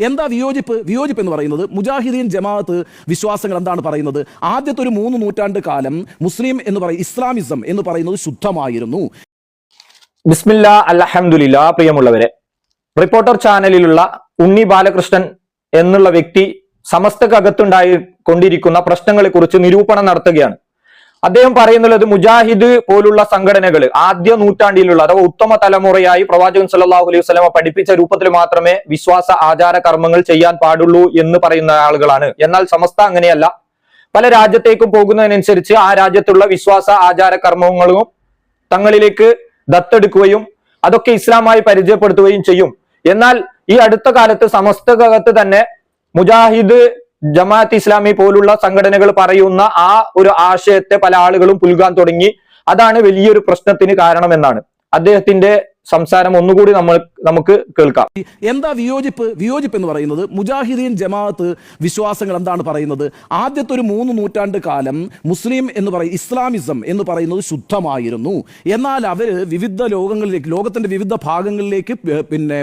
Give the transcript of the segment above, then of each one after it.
എന്താ വിയോജിപ്പ്? വിയോജിപ്പ് എന്ന് പറയുന്നത് മുജാഹിദീൻ ജമാഅത്ത് വിശ്വാസങ്ങൾ എന്താണ് പറയുന്നത്? ആദ്യത്തെ ഒരു മൂന്ന് നൂറ്റാണ്ട് കാലം മുസ്ലിം എന്ന് പറയും ഇസ്ലാമിസം എന്ന് പറയുന്നത് ശുദ്ധമായിരുന്നു. ബിസ്മില്ല അൽഹംദുലില്ലാ പ്രിയമുള്ളവരെ. റിപ്പോർട്ടർ ചാനലിലുള്ള ഉണ്ണി ബാലകൃഷ്ണൻ എന്നുള്ള വ്യക്തി സമസ്തക്കകത്തുണ്ടായി കൊണ്ടിരിക്കുന്ന പ്രശ്നങ്ങളെ കുറിച്ച് നിരൂപണം നടത്തുകയാണ്. അദ്ദേഹം പറയുന്നുള്ളത് മുജാഹിദ് പോലുള്ള സംഘടനകൾ ആദ്യ നൂറ്റാണ്ടിലുള്ള അഥവാ ഉത്തമ തലമുറയായി പ്രവാചകൻ സല്ലാഹു അലൈഹി വസല്ലമ പഠിപ്പിച്ച രൂപത്തിൽ മാത്രമേ വിശ്വാസ ആചാര കർമ്മങ്ങൾ ചെയ്യാൻ പാടുള്ളൂ എന്ന് പറയുന്ന ആളുകളാണ്. എന്നാൽ സമസ്ത അങ്ങനെയല്ല. പല രാജ്യത്തേക്കും പോകുന്നതിനനുസരിച്ച് ആ രാജ്യത്തുള്ള വിശ്വാസ ആചാര കർമ്മങ്ങളും തങ്ങളിലേക്ക് ദത്തെടുക്കുകയും അതൊക്കെ ഇസ്ലാമായി പരിചയപ്പെടുത്തുകയും ചെയ്യും. എന്നാൽ ഈ അടുത്ത കാലത്ത് സമസ്തകത്ത് തന്നെ മുജാഹിദ് ജമാഅത്ത് ഇസ്ലാമി പോലുള്ള സംഘടനകൾ പറയുന്ന ആ ഒരു ആശയത്തെ പല ആളുകളും പുൽകാൻ തുടങ്ങി. അതാണ് വലിയൊരു പ്രശ്നത്തിന് കാരണമെന്നാണ്. അദ്ദേഹത്തിന്റെ സംസാരം ഒന്നുകൂടി നമ്മൾ നമുക്ക് കേൾക്കാം. എന്താ വിയോജിപ്പ്? വിയോജിപ്പ് എന്ന് പറയുന്നത് മുജാഹിദീൻ ജമാഅത്ത് വിശ്വാസങ്ങൾ എന്താണ് പറയുന്നത്? ആദ്യത്തെ ഒരു മൂന്ന് നൂറ്റാണ്ട് കാലം മുസ്ലിം എന്ന് പറയും ഇസ്ലാമിസം എന്ന് പറയുന്നത് ശുദ്ധമായിരുന്നു. എന്നാൽ അവർ വിവിധ ലോകങ്ങളിലേക്ക് ലോകത്തിന്റെ വിവിധ ഭാഗങ്ങളിലേക്ക് പിന്നെ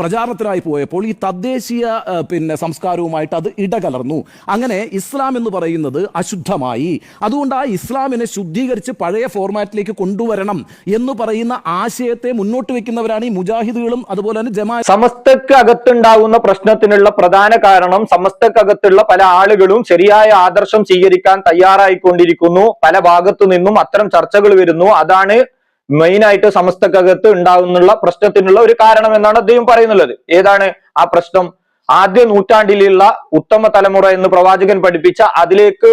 പ്രചാരണത്തിനായി പോയപ്പോൾ ഈ തദ്ദേശീയ പിന്നെ സംസ്കാരവുമായിട്ട് അത് ഇടകലർന്നു. അങ്ങനെ ഇസ്ലാം എന്ന് പറയുന്നത് അശുദ്ധമായി. അതുകൊണ്ട് ആ ഇസ്ലാമിനെ ശുദ്ധീകരിച്ച് പഴയ ഫോർമാറ്റിലേക്ക് കൊണ്ടുവരണം എന്ന് പറയുന്ന ആശയത്തെ മുന്നോട്ട് വെക്കുന്നവരാണ് ഈ മുജാഹിദുകളും അതുപോലെ തന്നെ ജമാ സമസ്തക്ക് അകത്തുണ്ടാകുന്ന പ്രശ്നത്തിനുള്ള പ്രധാന കാരണം സമസ്തക്കകത്തുള്ള പല ആളുകളും ശരിയായ ആദർശം സ്വീകരിക്കാൻ തയ്യാറായിക്കൊണ്ടിരിക്കുന്നു. പല ഭാഗത്തു നിന്നും അത്തരം ചർച്ചകൾ വരുന്നു. അതാണ് മെയിൻ ആയിട്ട് സമസ്തക്കകത്ത് ഉണ്ടാകുന്നുള്ള പ്രശ്നത്തിനുള്ള ഒരു കാരണം എന്നാണ് അദ്ദേഹം പറയുന്നുള്ളത്. ഏതാണ് ആ പ്രശ്നം? ആദ്യ നൂറ്റാണ്ടിലുള്ള ഉത്തമ തലമുറ എന്ന് പ്രവാചകൻ പഠിപ്പിച്ച അതിലേക്ക്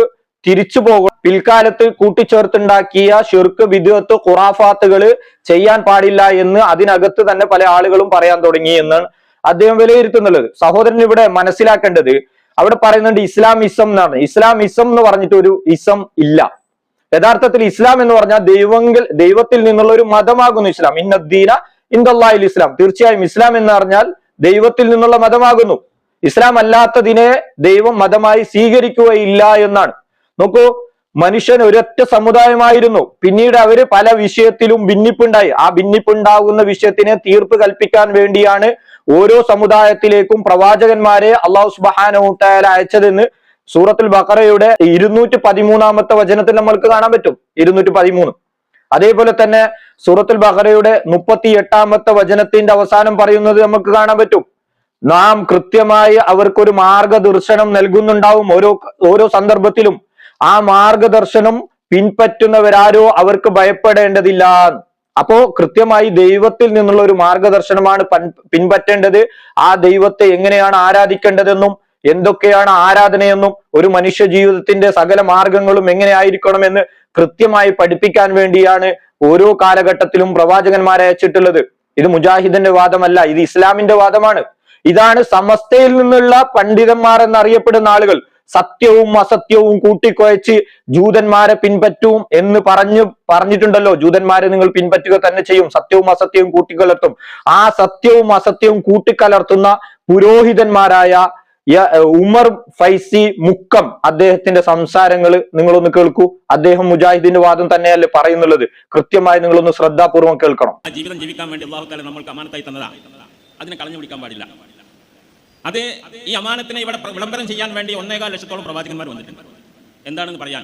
തിരിച്ചു പോകണം പിൽക്കാലത്ത് കൂട്ടിച്ചേർത്തുണ്ടാക്കിയ ഷിർക്ക് വിദ്വത്ത് ഖുറാഫാത്തുകൾ ചെയ്യാൻ പാടില്ല എന്ന് അതിനകത്ത് തന്നെ പല ആളുകളും പറയാൻ തുടങ്ങി എന്നാണ് അദ്ദേഹം വിലയിരുത്തുന്നുള്ളത്. സഹോദരൻ ഇവിടെ മനസ്സിലാക്കേണ്ടത് അവിടെ പറയുന്നുണ്ട് ഇസ്ലാമിസം എന്നാണ്. ഇസ്ലാമിസം എന്ന് പറഞ്ഞിട്ട് ഒരു ഇസം ഇല്ല. യഥാർത്ഥത്തിൽ ഇസ്ലാം എന്ന് പറഞ്ഞാൽ ദൈവങ്ങൾ ദൈവത്തിൽ നിന്നുള്ള ഒരു മതമാകുന്നു ഇസ്ലാം. ഇന്നദ്ദീന ഇന്ദല്ലാ ഇസ്ലാം. തീർച്ചയായും ഇസ്ലാം എന്ന് പറഞ്ഞാൽ ദൈവത്തിൽ നിന്നുള്ള മതമാകുന്നു. ഇസ്ലാം അല്ലാത്തതിനെ ദൈവം മതമായി സ്വീകരിക്കുകയില്ല എന്നാണ്. നോക്കൂ മനുഷ്യൻ ഒരൊറ്റ സമുദായമായിരുന്നു. പിന്നീട് അവർ പല വിഷയത്തിലും ഭിന്നിപ്പുണ്ടായി. ആ ഭിന്നിപ്പുണ്ടാകുന്ന വിഷയത്തിനെ തീർപ്പ് കൽപ്പിക്കാൻ വേണ്ടിയാണ് ഓരോ സമുദായത്തിലേക്കും പ്രവാചകന്മാരെ അള്ളാഹു സുബാനൂട്ടായാല അയച്ചതെന്ന് സൂറത്തുൽ ബക്കറയുടെ ഇരുന്നൂറ്റി പതിമൂന്നാമത്തെ വചനത്തിൽ നമ്മൾക്ക് കാണാൻ പറ്റും. ഇരുന്നൂറ്റി പതിമൂന്ന് അതേപോലെ തന്നെ സൂറത്തുൽ ബഖറയുടെ മുപ്പത്തി എട്ടാമത്തെ വചനത്തിന്റെ അവസാനം പറയുന്നത് നമുക്ക് കാണാൻ പറ്റും. നാം കൃത്യമായി അവർക്കൊരു മാർഗദർശനം നൽകുന്നുണ്ടാവും ഓരോ ഓരോ സന്ദർഭത്തിലും. ആ മാർഗദർശനം പിൻപറ്റുന്നവരാരോ അവർക്ക് ഭയപ്പെടേണ്ടതില്ല. അപ്പോ കൃത്യമായി ദൈവത്തിൽ നിന്നുള്ള ഒരു മാർഗദർശനമാണ് പിൻപറ്റേണ്ടത്. ആ ദൈവത്തെ എങ്ങനെയാണ് ആരാധിക്കേണ്ടതെന്നും എന്തൊക്കെയാണ് ആരാധനയെന്നും ഒരു മനുഷ്യ ജീവിതത്തിന്റെ സകല മാർഗങ്ങളും എങ്ങനെ ആയിരിക്കണമെന്ന് കൃത്യമായി പഠിപ്പിക്കാൻ വേണ്ടിയാണ് ഓരോ കാലഘട്ടത്തിലും പ്രവാചകന്മാരെ അയച്ചിട്ടുള്ളത്. ഇത് മുജാഹിദിന്റെ വാദമല്ല ഇത് ഇസ്ലാമിന്റെ വാദമാണ്. ഇതാണ് സമസ്തയിൽ നിന്നുള്ള പണ്ഡിതന്മാർ എന്നറിയപ്പെടുന്ന ആളുകൾ. സത്യവും അസത്യവും കൂട്ടിക്കുഴച്ച് ജൂതന്മാരെ പിൻപറ്റും എന്ന് പറഞ്ഞു പറഞ്ഞിട്ടുണ്ടല്ലോ. ജൂതന്മാരെ നിങ്ങൾ പിൻപറ്റുക തന്നെ ചെയ്യും. സത്യവും അസത്യവും കൂട്ടിക്കലർത്തും. ആ സത്യവും അസത്യവും കൂട്ടിക്കലർത്തുന്ന പുരോഹിതന്മാരായ ഉമർ ഫൈസി മുക്കം അദ്ദേഹത്തിന്റെ സംസാരങ്ങൾ നിങ്ങളൊന്ന് കേൾക്കൂ. അദ്ദേഹം മുജാഹിദിന്റെ വാദം തന്നെയല്ലേ പറയുന്നുള്ളത്. കൃത്യമായി നിങ്ങളൊന്ന് ശ്രദ്ധാപൂർവം കേൾക്കണം. ജീവിതം ജീവിക്കാൻ വേണ്ടി അള്ളാഹുക്കാലം നമ്മൾ കമാനത്തായി തന്നതാണ് അതിനെ കളഞ്ഞു പിടിക്കാൻ പാടില്ല. അത് ഈ അമാനത്തിനെ ഇവിടെ വിളംബരം ചെയ്യാൻ വേണ്ടി ഒന്നേകാൽ ലക്ഷത്തോളം പ്രവാചകന്മാർ വന്നിട്ടുണ്ട്. എന്താണെന്ന് പറയാൻ?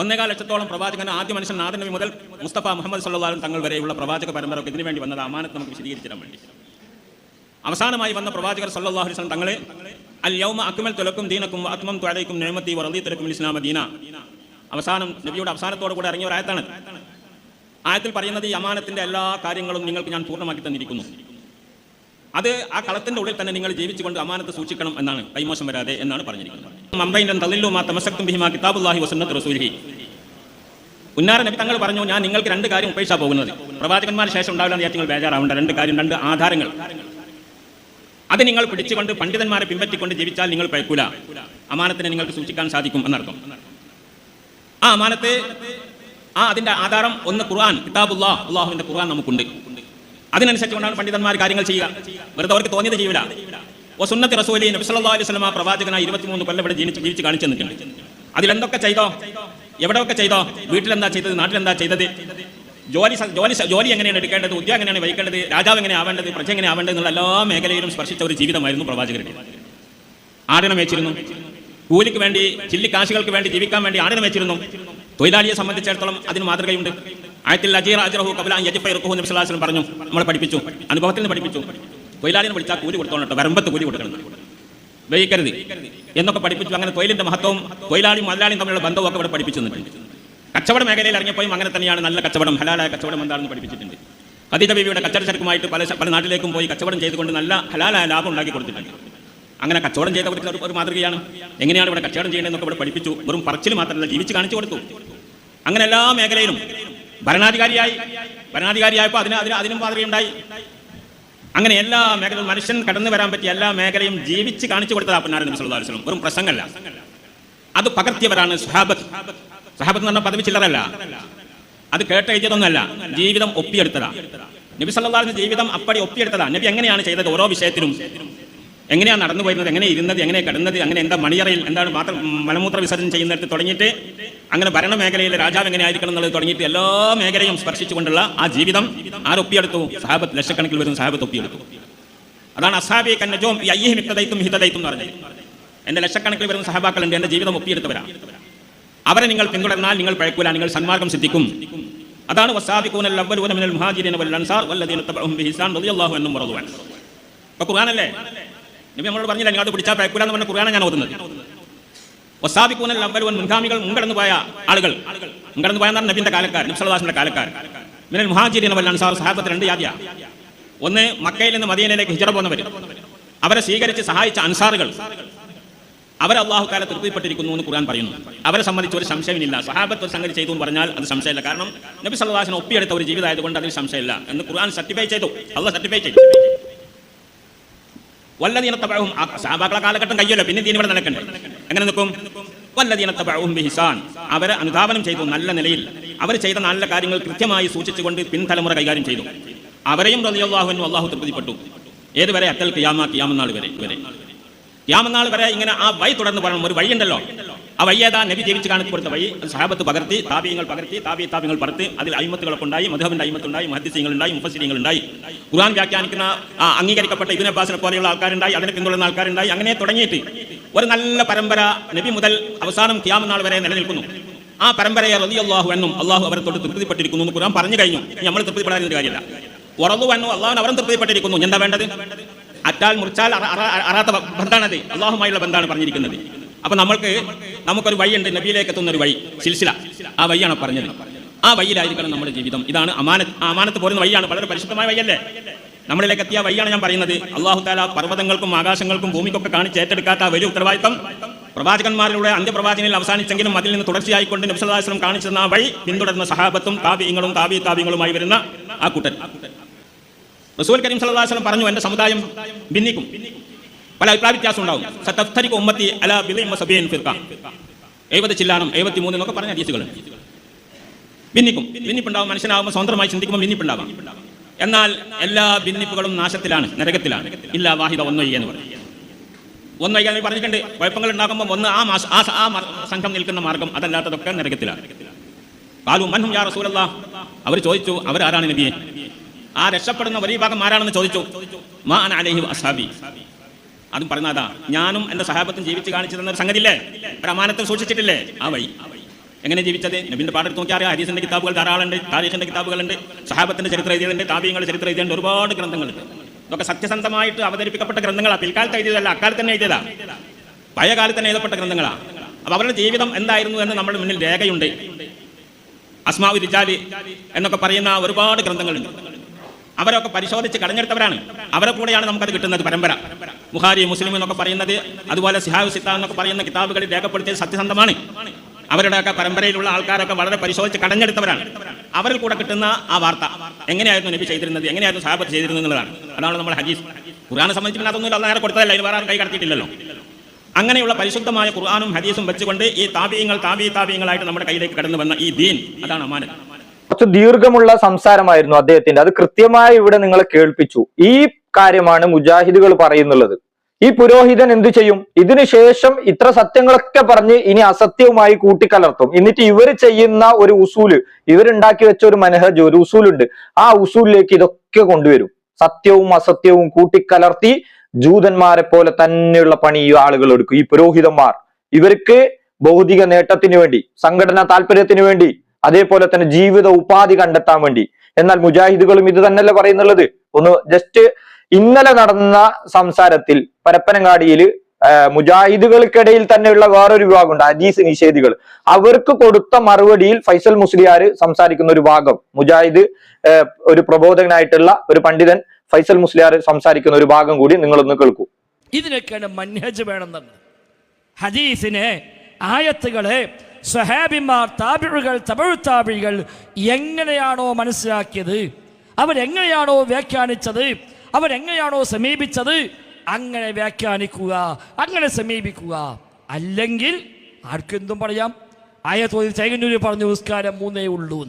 ഒന്നേകാൽ ലക്ഷത്തോളം പ്രവാചകൻ ആദ്യ മനുഷ്യൻ നബി മുതൽ മുസ്തഫ മുഹമ്മദ് സല്ലാലും തങ്ങൾ വരെയുള്ള പ്രവാചക പരമ്പരക്ക് ഇതിനു വേണ്ടി വന്നത് അമാനത്ത് നമുക്ക് വിശദീകരിച്ചു തരാൻ വേണ്ടി. അവസാനമായി വന്ന പ്രവാചകർ സല്ലല്ലാഹു അലൈഹി വസല്ലം തങ്ങളെ അൽ യൗമ അക്മൽ തുലക്കും ദീനക്കും ആത്മം തുഴയ്ക്കും നിയമത്തി വറദി തുലക്കും ഇസ്ലാമ ദീന. അവസാനം നബിയുടെ അവസാനത്തോടു കൂടെ ഇറങ്ങിയ ഒരു ആയത്താണ് ആയത്തിൽ പറയുന്നത് ഈ അമാനത്തിന്റെ എല്ലാ കാര്യങ്ങളും നിങ്ങൾക്ക് ഞാൻ പൂർണമാക്കി തന്നിരിക്കുന്നു. അത് ആ കളത്തിന്റെ ഉള്ളിൽ തന്നെ നിങ്ങൾ ജീവിച്ചുകൊണ്ട് അമാനത്ത് സൂക്ഷിക്കണം എന്നാണ് കൈമോശം വരാതെ എന്നാണ് പറഞ്ഞിരിക്കുന്നത്. ഉന്നാര നബി തങ്ങൾ പറഞ്ഞു ഞാൻ നിങ്ങൾക്ക് രണ്ട് കാര്യം ഉപേക്ഷാ പോകുന്നത്. പ്രവാചകന്മാർ ശേഷം ഉണ്ടാവില്ല എന്ന് നിങ്ങൾ ബേജാറാവേണ്ട. രണ്ട് കാര്യം രണ്ട് ആധാരങ്ങൾ. അത് നിങ്ങൾ പിടിച്ചുകൊണ്ട് പണ്ഡിതന്മാരെ പിൻപറ്റിക്കൊണ്ട് ജീവിച്ചാൽ നിങ്ങൾ പഴക്കൂല. അമാനത്തിനെ നിങ്ങൾക്ക് സൂക്ഷിക്കാൻ സാധിക്കും എന്നർത്ഥം. ആ അമാനത്തെ ആ അതിന്റെ ആധാരം ഒന്ന് ഖുർആൻ കിതാബുല്ലാ അള്ളാഹുവിന്റെ ഖുർആൻ നമുക്കുണ്ട്. അതിനനുസരിച്ച് കൊണ്ടാണ് പണ്ഡിതന്മാർ കാര്യങ്ങൾ ചെയ്യുക. വെറുതെ അവർക്ക് തോന്നിയത് ചെയ്യൂല. ഓ സുന്നത്തി റസൂലി നബി സല്ലല്ലാഹു അലൈഹി വസല്ലമ പ്രവാചകനായി ഇരുപത്തിമൂന്ന് കൊല്ലം ഇവിടെ ജീവിച്ച് ജീവിച്ച് കാണിച്ചു തന്നിട്ടുണ്ട്. അതിലെന്തൊക്കെ ചെയ്തോ? എവിടെയൊക്കെ ചെയ്തോ? വീട്ടിലെന്താ ചെയ്തത്? നാട്ടിലെന്താ ചെയ്തത്? ജോലി ജോലി ജോലി എങ്ങനെയാണ് എടുക്കേണ്ടത്? ഉദ്യോഗം എങ്ങനെയാണ് വഹിക്കേണ്ടത്? രാജാവ് എങ്ങനെ ആവേണ്ടത്? പ്രജ എങ്ങനെ ആവേണ്ടത്? എന്നുള്ള എല്ലാ മേഖലയിലും സ്പർശിച്ച ഒരു ജീവിതമായിരുന്നു പ്രവാചകരുടെ. ആടിനെ മേച്ചിരുന്നു. കൂലിക്ക് വേണ്ടി ചില്ലിക്കാശുകൾക്ക് വേണ്ടി ജീവിക്കാൻ വേണ്ടി ആടിനെ മേച്ചിരുന്നു. തൊഴിലാളിയെ സംബന്ധിച്ചിടത്തോളം അതിന് മാതൃകയുണ്ട്. ആയത്തിൽ അജീർ അജറഹു കബല യജിഫൈറുഹു നബി സല്ലല്ലാഹു അലൈഹി പറഞ്ഞു നമ്മൾ പഠിപ്പിച്ചു അനുഭവത്തിൽ നിന്ന് പഠിപ്പിച്ചു. തൊഴിലാളിനെ വിളിച്ചാൽ കൂലി കൊടുത്തോണം കേട്ടോ വരമ്പത്ത് കൂലി കൊടുക്കണം. വെയിക്കരുത്. എന്നൊക്കെ പഠിപ്പിച്ചു അങ്ങനെ തൊഴിലിന്റെ മഹത്വവും തൊഴിലാളിയും മുതലാളിയും തമ്മിലുള്ള ബന്ധവും ഇവിടെ പഠിപ്പിച്ചു കച്ചവട മേഖലയിൽ ഇറങ്ങിയപ്പോഴും അങ്ങനെ തന്നെയാണ് നല്ല കച്ചവടം ഹലാലായ കച്ചവടം എന്താണെന്ന് പഠിപ്പിച്ചിട്ടുണ്ട്. ഖദീജ ബീവിയുടെ കച്ചവട ചരക്കുമായിട്ട് പല പല നാട്ടിലേക്കും പോയി കച്ചവടം ചെയ്തുകൊണ്ട് നല്ല ഹലാലായ ലാഭം ഉണ്ടാക്കി കൊടുത്തിട്ടുണ്ട്. അങ്ങനെ കച്ചവടം ചെയ്ത ഒരു- ഒരു മാതൃകയാണ്. എങ്ങനെയാണ് ഇവിടെ കച്ചവടം ചെയ്യേണ്ടതെന്നൊക്കെ ഇവിടെ പഠിപ്പിച്ചു. വെറും പറച്ചിൽ മാത്രമല്ല ജീവിച്ച് കാണിച്ചു കൊടുത്തു. അങ്ങനെ എല്ലാ മേഖലയിലും ഭരണാധികാരിയായി. ഭരണാധികാരിയായപ്പോൾ അതിന് അതിന് അതിനും മാതൃകയുണ്ടായി അങ്ങനെ എല്ലാ മേഖലയും മനുഷ്യൻ കടന്നു വരാൻ പറ്റിയ എല്ലാ മേഖലയും ജീവിച്ച് കാണിച്ചു കൊടുത്തതാ പുന്നാരൻ നബി സല്ലല്ലാഹു അലൈഹി വസല്ലം. വെറും പ്രസംഗമല്ല അത് പകർത്തിയവരാണ് സ്വഹാബത്ത് സ്വഹാബത്ത് എന്ന് പറഞ്ഞ പദവി ചില്ലറല്ല അത് കേട്ടെഴുതിയതൊന്നല്ല ജീവിതം ഒപ്പിയെടുത്തതാ. നബി സല്ലല്ലാഹു ജീവിതം അപ്പടി ഒപ്പിയെടുത്തതാ. നബി എങ്ങനെയാണ് ചെയ്തത് ഓരോ വിഷയത്തിലും? എങ്ങനെയാണ് നടന്നു പോയിരുന്നത് എങ്ങനെ ഇരുന്നത് എങ്ങനെ കിടന്നത് അങ്ങനെ എന്താ മണിയറയിൽ എന്താണ് മാത്രം മലമൂത്ര വിസർജനം ചെയ്യുന്നിടത്ത് തുടങ്ങിയിട്ട് അങ്ങനെ ഭരണ മേഖലയിൽ രാജാവ് എങ്ങനെ ആയിരിക്കണം എന്നുള്ളത് തുടങ്ങിയിട്ട് എല്ലാ മേഖലയും സ്പർശിച്ചുകൊണ്ടുള്ള ആ ജീവിതം ആരൊപ്പിയെടുത്തു സാഹബത്ത് ലക്ഷക്കണക്കിൽ വരുന്ന സാഹബത്ത് ഒപ്പിയെടുത്തു. അതാണ് അസാബി കന്നജോം അയ്യഹി മിത്തദൈത്തും ഹിതദൈത്തും എന്ന് പറഞ്ഞത്. എന്റെ ലക്ഷക്കണക്കിൽ വരുന്ന സഹബാക്കളുണ്ട് എന്റെ ജീവിതം ഒപ്പിയെടുത്തവരാ. അവരെ നിങ്ങൾ പിന്തുടർന്നാൽ നിങ്ങൾ പഴക്കൂല നിങ്ങൾ സന്മാർഗം സിദ്ധിക്കും. അതാണ് മുഹാജിരീന വൽ അൻസാർ വല്ലദീന തബഉഹും ബിഹിസാൻ റളിയല്ലാഹു അൻഹും നബി നമ്മളോട് പറഞ്ഞില്ല അത് പിടിച്ചാൽ പഴക്കൂല എന്ന് പറഞ്ഞ കുറയാണ് ഞാൻ ഓതുന്നത്. ഒസാബിക്കൂനൽ അവരുവൻ മുൻഗാമികൾ മുൻകടന്നു പോയ ആളുകൾ. മുൻകടന്നു പോയ എന്നാണ് നബിന്റെ കാലക്കാർ നബി സല്ലല്ലാഹു അലൈഹി വസല്ലം കാലക്കാർ മിനൽ മുഹാജിരീന വൽ അൻസാർ സഹാബത്ത് രണ്ട് ജാതിയാ ഒന്ന് മക്കയിൽ നിന്ന് മദീനയിലേക്ക് ഹിജറ പോകുന്നവർ. അവരെ സ്വീകരിച്ച് സഹായിച്ച അൻസാറുകൾ. അവരെ അള്ളാഹു കാല തൃപ്തിപ്പെട്ടിരിക്കുന്നു എന്ന് ഖുർആൻ പറയുന്നു. അവരെ സംബന്ധിച്ച് ഒരു സംശയമില്ല. സഹാബത്ത് ഒരു സംഗതി ചെയ്തു എന്ന് പറഞ്ഞാൽ അത് സംശയമില്ല. കാരണം നബി സല്ലല്ലാഹു ഒപ്പിയെടുത്ത ഒരു ജീവിതമായതുകൊണ്ട് അതിൽ സംശയമില്ല എന്ന് ഖുർആൻ സർട്ടിഫൈ ചെയ്തു. അള്ളാഹ് സർട്ടിഫൈ ചെയ്തു. വല്ലതീനത്തബഴവും സഹാബാക്കളെ കാലഘട്ടം കഴിയല്ലോ പിന്നെ ഇവിടെ നടക്കണ്ടേ? എങ്ങനെ നിൽക്കും? വല്ലതീനത്തബഴവും ബിഹിസാൻ. അവരെ അനുധാപനം ചെയ്തു നല്ല നിലയിൽ. അവർ ചെയ്ത നല്ല കാര്യങ്ങൾ കൃത്യമായി സൂക്ഷിച്ചുകൊണ്ട് പിൻതലമുറ കൈകാര്യം ചെയ്തു. അവരെയും റളിയല്ലാഹു അള്ളാഹു തൃപ്തിപ്പെട്ടു. ഏതുവരെ അറ്റൽ ക്യാമ ക്യാമനാൾ വരെ വരെ. ക്യാമനാൾ വരെ ഇങ്ങനെ ആ വഴി തുടർന്ന് പറയണം ഒരു വഴിയുണ്ടല്ലോ. ആ വഴി ഏതാ നബി ജീവിച്ച് കാണിച്ചു കൊടുത്ത വഴി സഹാബത്ത് പകർത്തി താപീയങ്ങൾ പകർത്തി താപി താപ്യങ്ങൾ പകർത്തി അതിൽ അയിമത്തുകളൊക്കെ ഉണ്ടായി മധുബിന്റെ അയിമത്തുണ്ടായി മഹദ്യങ്ങൾ ഉണ്ടായി മുഫസിരിങ്ങൾ ഉണ്ടായി ഖുർആൻ വ്യാഖ്യാനിക്കുന്ന അംഗീകരിക്കപ്പെട്ട ഇബിൻ അബ്ബാസിനെ പോലെയുള്ള ആൾക്കാരുണ്ടായി അതിനെ പിന്തുടരുന്ന ആൾക്കാരുണ്ടായി അങ്ങനെ തുടങ്ങിയിട്ട് ഒരു നല്ല പരമ്പര നബി മുതൽ അവസാനം ക്യാമനാൾ വരെ നിലനിൽക്കുന്നു. ആ പരമ്പരയെ റതി അള്ളാഹു എന്നും അള്ളാഹു അവരെ തൊട്ട് തൃപ്തിപ്പെട്ടിരിക്കുന്നു എന്ന് ഖുർആൻ പറഞ്ഞു കഴിഞ്ഞു. നമ്മൾ തൃപ്തിപ്പെടാൻ കാര്യമില്ല. ഉറന്നു വന്നു അള്ളാഹു അവരും തൃപ്തിപ്പെട്ടിരിക്കുന്നു. എന്താ വേണ്ടത്? അറ്റാൽ മുറിച്ചാൽ അറ- അറ- അറാത്ത ബന്ധാണത്. അള്ളാഹുമായുള്ള ബന്ധാണ് പറഞ്ഞിരിക്കുന്നത്. അപ്പൊ നമ്മൾക്ക് നമുക്കൊരു വഴിയുണ്ട് നബിയിലേക്ക് എത്തുന്ന ഒരു വഴി സിൽസില. ആ വഴിയാണ് പറഞ്ഞത്. ആ വഴിയിലായിരിക്കണം നമ്മുടെ ജീവിതം. ഇതാണ് അമാനത്ത് അമാനത്ത് പോരുന്ന വഴിയാണ്. വളരെ പരിശുദ്ധമായ വഴിയല്ലേ? നമ്മളിലേക്ക് എത്തിയ വഴിയാണ് ഞാൻ പറയുന്നത്. അള്ളാഹു താല പർവതങ്ങൾക്കും ആകാശങ്ങൾക്കും ഭൂമിക്കൊക്കെ കാണിച്ച് ഏറ്റെടുക്കാത്ത വലിയ ഉത്തരവാദിത്തം പ്രവാചകന്മാരിലൂടെ അന്ത്യപ്രവാചകനിൽ അവസാനിച്ചെങ്കിലും അതിൽ നിന്ന് തുടർച്ചയായിക്കൊണ്ട് നബ്സലാസ്ലം കാണിച്ചിരുന്ന ആ വഴി പിന്തുടരുന്ന സഹാബത്തും താപിയങ്ങളും താപി താപിയങ്ങളുമായി വരുന്ന ആ കൂട്ടൻ. റസൂൽ കരീം വസല്ലം പറഞ്ഞു എന്റെ സമുദായം ഭിന്നിക്കും. പല അഭിപ്രായ വ്യത്യാസം ഉണ്ടാവും സത്തഫ്തരിക്ക് ഉമ്മത്തി അല ബിളിം ഫിർക്ക എഴുപത് ചില്ലാനം എഴുപത്തി മൂന്നിനൊക്കെ പറഞ്ഞ ഹദീസുകൾ. ഭിന്നിക്കും. ഭിന്നിപ്പുണ്ടാവും മനുഷ്യനാകുമ്പോൾ സ്വന്തമായി ചിന്തിക്കുമ്പോൾ ഭിന്നിപ്പുണ്ടാവാം. എന്നാൽ എല്ലാ ഭിന്നിപ്പുകളും നാശത്തിലാണ് നരകത്തിലാണ്. ഇല്ല വാഹിദ ഒന്നൊയ്യ എന്ന് പറയും. ഒന്നൊയ്യ പറഞ്ഞിട്ടുണ്ട് കുഴപ്പങ്ങൾ ഉണ്ടാകുമ്പോൾ ഒന്ന് ആ ആ സംഘം നിൽക്കുന്ന മാർഗം അതല്ലാത്തതൊക്കെ നരകത്തിലാണ്. കാലു മൻഹും യാ റസൂലല്ല. അവർ ചോദിച്ചു അവരാരാണ് നബിയെ? ആ രക്ഷപ്പെടുന്ന വലിയ ഭാഗം ആരാണെന്ന് ചോദിച്ചു? മാ അലൈഹി അസാബി അതും പറഞ്ഞാതാ ഞാനും എന്റെ സഹാബത്തും ജീവിച്ച് കാണിച്ചു തന്ന ഒരു സംഗതിയില്ലേ? ഒരു അമാനത്തിൽ സൂക്ഷിച്ചിട്ടില്ലേ? ആ വഴി. എങ്ങനെ ജീവിച്ചത്? നബിന്റെ പാടെടുത്ത് നോക്കിയാൽ അറിയാം. ഹദീസിന്റെ കിതാബുകൾ ധാരാളമുണ്ട് കിതാബുകൾ ഉണ്ട് സഹാബത്തിന്റെ ചരിത്രം എഴുതിയതുണ്ട് താപീയങ്ങളുടെ ചരിത്രം എഴുതിയുണ്ട് ഒരുപാട് ഗ്രന്ഥങ്ങളുണ്ട്. ഇതൊക്കെ സത്യസന്ധമായിട്ട് അവതരിപ്പിക്കപ്പെട്ട ഗ്രന്ഥങ്ങളാണ് പിൽക്കാലത്ത് എഴുതിയതല്ല അക്കാലത്ത് തന്നെ എഴുതിയതാ. പഴയ കാലത്ത് തന്നെ എഴുതപ്പെട്ട ഗ്രന്ഥങ്ങളാണ് അപ്പൊ അവരുടെ ജീവിതം എന്തായിരുന്നു എന്ന് നമ്മുടെ മുന്നിൽ രേഖയുണ്ട്. അസ്മാവി റിജാലി എന്നൊക്കെ പറയുന്ന ഒരുപാട് ഗ്രന്ഥങ്ങളുണ്ട്. അവരൊക്കെ പരിശോധിച്ച് കടഞ്ഞെടുത്തവരാണ്. അവരെ കൂടെയാണ് നമുക്കത് കിട്ടുന്നത് പരമ്പര. ബുഹാരി മുസ്ലിം എന്നൊക്കെ പറയുന്നത് അതുപോലെ സിഹാബ് സിത്ത എന്നൊക്കെ പറയുന്ന കിതാബുകളിൽ രേഖപ്പെടുത്തിയത് സത്യസന്ധമാണ്. അവരുടെയൊക്കെ പരമ്പരയിലുള്ള ആൾക്കാരൊക്കെ വളരെ പരിശോധിച്ച് കടഞ്ഞെടുത്തവരാണ്. അവരിൽ കൂടെ കിട്ടുന്ന ആ വാർത്ത എങ്ങനെയായിരുന്നു നബി ചെയ്തിരുന്നത് എങ്ങനെയായിരുന്നു സഹാബത്ത് ചെയ്തിരുന്നത് എന്നുള്ളതാണ്. അതാണ് നമ്മൾ ഹദീസ്. ഖുർആാനെ സംബന്ധിച്ച് അതൊന്നും അല്ല നേരെ കൊടുത്തതല്ല ഇത് വേറെ കൈ കടത്തിയിട്ടില്ലല്ലോ. അങ്ങനെയുള്ള പരിശുദ്ധമായ ഖുർആാനും ഹദീസും വെച്ചുകൊണ്ട് ഈ താപീയങ്ങൾ താപീ താപീയങ്ങളായിട്ട് നമ്മുടെ കയ്യിലേക്ക് കടന്നു വന്ന ഈ ദീൻ അതാണ് അമാനത്ത്. കുറച്ച് ദീർഘമുള്ള സംസാരമായിരുന്നു അദ്ദേഹത്തിന്റെ. അത് കൃത്യമായി ഇവിടെ നിങ്ങളെ കേൾപ്പിച്ചു. ഈ കാര്യമാണ് മുജാഹിദുകൾ പറയുന്നുള്ളത്. ഈ പുരോഹിതൻ എന്തു ചെയ്യും? ഇതിനുശേഷം ഇത്ര സത്യങ്ങളൊക്കെ പറഞ്ഞ് ഇനി അസത്യവുമായി കൂട്ടിക്കലർത്തും. എന്നിട്ട് ഇവർ ചെയ്യുന്ന ഒരു ഉസൂൽ ഇവരുണ്ടാക്കി വെച്ച ഒരു മനഹജ് ഒരു ഉസൂലുണ്ട്. ആ ഉസൂലിലേക്ക് ഇതൊക്കെ കൊണ്ടുവരും. സത്യവും അസത്യവും കൂട്ടിക്കലർത്തി ജൂതന്മാരെ പോലെ തന്നെയുള്ള പണി ഈ ആളുകൾ എടുക്കും. ഈ പുരോഹിതന്മാർ. ഇവർക്ക് ഭൗതിക നേട്ടത്തിന് വേണ്ടി സംഘടനാ താല്പര്യത്തിന് വേണ്ടി അതേപോലെ തന്നെ ജീവിത ഉപാധി കണ്ടെത്താൻ വേണ്ടി. എന്നാൽ മുജാഹിദുകളും ഇത് തന്നെയല്ലേ പറയുന്നുള്ളത്? ഒന്ന് ജസ്റ്റ് ഇന്നലെ നടന്ന സംസാരത്തിൽ പരപ്പനങ്ങാടിയിൽ മുജാഹിദുകൾക്കിടയിൽ തന്നെയുള്ള വേറൊരു വിഭാഗമുണ്ട് അജീസ് നിഷേധികൾ. അവർക്ക് കൊടുത്ത മറുപടിയിൽ ഫൈസൽ മുസ്ലിയാർ സംസാരിക്കുന്ന ഒരു ഭാഗം മുജാഹിദ് ഒരു പ്രബോധകനായിട്ടുള്ള ഒരു പണ്ഡിതൻ ഫൈസൽ മുസ്ലിയാർ സംസാരിക്കുന്ന ഒരു ഭാഗം കൂടി നിങ്ങളൊന്ന് കേൾക്കൂ. ഇതിനൊക്കെയാണ് മൻഹജ് വേണം ഹദീസിനെ ആയത്തുകളെ സഹാബിമാർ താപിഴുകൾ തമിഴ് താപിഴികൾ എങ്ങനെയാണോ മനസ്സിലാക്കിയത്? അവരെങ്ങനെയാണോ വ്യാഖ്യാനിച്ചത്? അവരെങ്ങനെയാണോ സമീപിച്ചത്? അങ്ങനെ വ്യാഖ്യാനിക്കുക അങ്ങനെ സമീപിക്കുക. അല്ലെങ്കിൽ ആർക്കെന്തും പറയാം. ആയ തോതിൽ ചൈകന്നൂര് പറഞ്ഞു നിസ്കാരം മൂന്നേ ഉള്ളൂ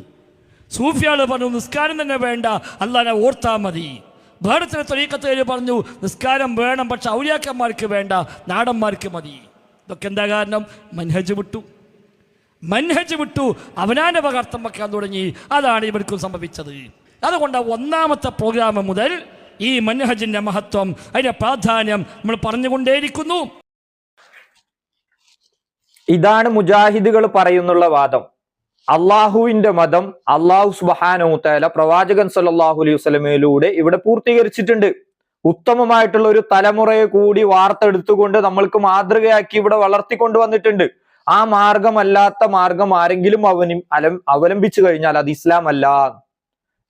സൂഫിയാൾ പറഞ്ഞു നിസ്കാരം തന്നെ വേണ്ട അല്ലാതെ ഓർത്താ മതി. വേടത്തിന് തൊഴിക്കത്തേര് പറഞ്ഞു നിസ്കാരം വേണം പക്ഷെ ഔലിയാക്കന്മാർക്ക് വേണ്ട നാടന്മാർക്ക് മതി. ഇതൊക്കെ എന്താ കാരണം? മൻഹജ് വിട്ടു. മൻഹജ് വിട്ടു അവനാന്റെ പകർത്തം വെക്കാൻ തുടങ്ങി. അതാണ് ഇവർക്കും സംഭവിച്ചത്. അതുകൊണ്ട് ഒന്നാമത്തെ പ്രോഗ്രാം മുതൽ ഈ മൻഹജിന്റെ മഹത്വം അതിന്റെ പ്രാധാന്യം നമ്മൾ പറഞ്ഞുകൊണ്ടേയിരിക്കുന്നു. ഇതാണ് മുജാഹിദുകൾ പറയുന്നുള്ള വാദം. അള്ളാഹുവിന്റെ മതം അള്ളാഹു സുബാനോ തല പ്രവാചകൻ സല്ലാഹു അലൈഹി സ്വലമയിലൂടെ ഇവിടെ പൂർത്തീകരിച്ചിട്ടുണ്ട്. ഉത്തമമായിട്ടുള്ള ഒരു തലമുറയെ കൂടി വാർത്തെടുത്തുകൊണ്ട് നമ്മൾക്ക് മാതൃകയാക്കി ഇവിടെ വളർത്തിക്കൊണ്ടു വന്നിട്ടുണ്ട് ആ മാർഗമല്ലാത്ത മാർഗം ആരെങ്കിലും അവനും അലം അവലംബിച്ചു കഴിഞ്ഞാൽ അത് ഇസ്ലാം അല്ല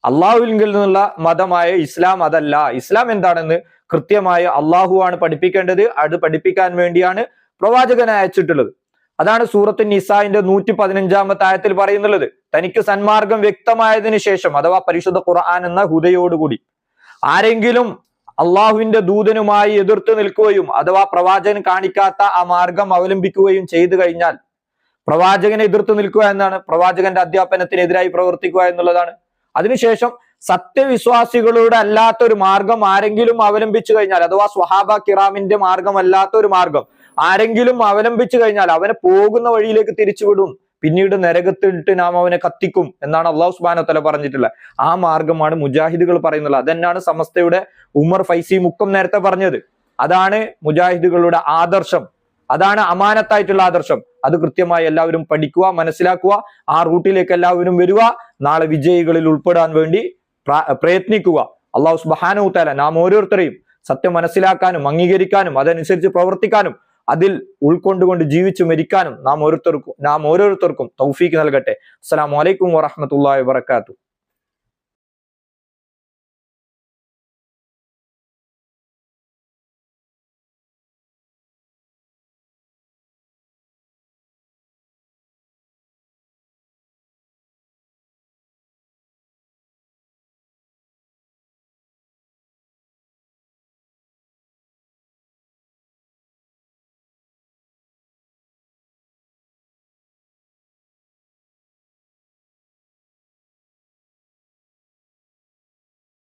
അള്ളാഹുവിൽ നിന്നുള്ള മതമായ ഇസ്ലാം അതല്ല. ഇസ്ലാം എന്താണെന്ന് കൃത്യമായ അള്ളാഹു ആണ് പഠിപ്പിക്കേണ്ടത്. അത് പഠിപ്പിക്കാൻ വേണ്ടിയാണ് പ്രവാചകനെ അയച്ചിട്ടുള്ളത്. അതാണ് സൂറത്ത് നിസായിന്റെ നൂറ്റി പതിനഞ്ചാമത്തെ ആയത്തിൽ പറയുന്നുള്ളത്. തനിക്ക് സന്മാർഗം വ്യക്തമായതിനു ശേഷം അഥവാ പരിശുദ്ധ ഖുർആൻ എന്ന ഹുദയോടുകൂടി ആരെങ്കിലും അള്ളാഹുവിന്റെ ദൂതനുമായി എതിർത്ത് നിൽക്കുകയും അഥവാ പ്രവാചകൻ കാണിക്കാത്ത ആ മാർഗം അവലംബിക്കുകയും ചെയ്തു കഴിഞ്ഞാൽ പ്രവാചകനെ എതിർത്ത് നിൽക്കുക എന്നാണ് പ്രവാചകന്റെ അധ്യാപനത്തിനെതിരായി പ്രവർത്തിക്കുക എന്നുള്ളതാണ്. അതിനുശേഷം സത്യവിശ്വാസികളുടെ അല്ലാത്ത ഒരു മാർഗം ആരെങ്കിലും അവലംബിച്ചു കഴിഞ്ഞാൽ അഥവാ സ്വഹാബ കിറാമിന്റെ മാർഗമല്ലാത്ത ഒരു മാർഗം ആരെങ്കിലും അവലംബിച്ചു കഴിഞ്ഞാൽ അവനെ പോകുന്ന വഴിയിലേക്ക് തിരിച്ചുവിടും. പിന്നീട് നരകത്തിട്ട് നാം അവനെ കത്തിക്കും എന്നാണ് അള്ളാഹു സുബാന തല പറഞ്ഞിട്ടുള്ളത്. ആ മാർഗമാണ് മുജാഹിദുകൾ പറയുന്നത്. അതെന്നാണ് സമസ്തയുടെ ഉമർ ഫൈസി മുക്കം നേരത്തെ പറഞ്ഞത്. അതാണ് മുജാഹിദുകളുടെ ആദർശം. അതാണ് അമാനത്തായിട്ടുള്ള ആദർശം. അത് കൃത്യമായി എല്ലാവരും പഠിക്കുക മനസ്സിലാക്കുക ആ റൂട്ടിലേക്ക് എല്ലാവരും വരിക നാളെ വിജയികളിൽ ഉൾപ്പെടാൻ വേണ്ടി പ്രയത്നിക്കുക. അള്ളാഹു സുബാനു താല നാം ഓരോരുത്തരെയും സത്യം മനസ്സിലാക്കാനും അംഗീകരിക്കാനും അതനുസരിച്ച് പ്രവർത്തിക്കാനും അതിൽ ഉൾക്കൊണ്ടുകൊണ്ട് ജീവിച്ചു മരിക്കാനും നാം ഓരോരുത്തർക്കും നാം ഓരോരുത്തർക്കും തൗഫീക്ക് നൽകട്ടെ. അസ്സലാമു അലൈക്കും വറഹ്മത്തുള്ളാഹി വബറകാതുഹു.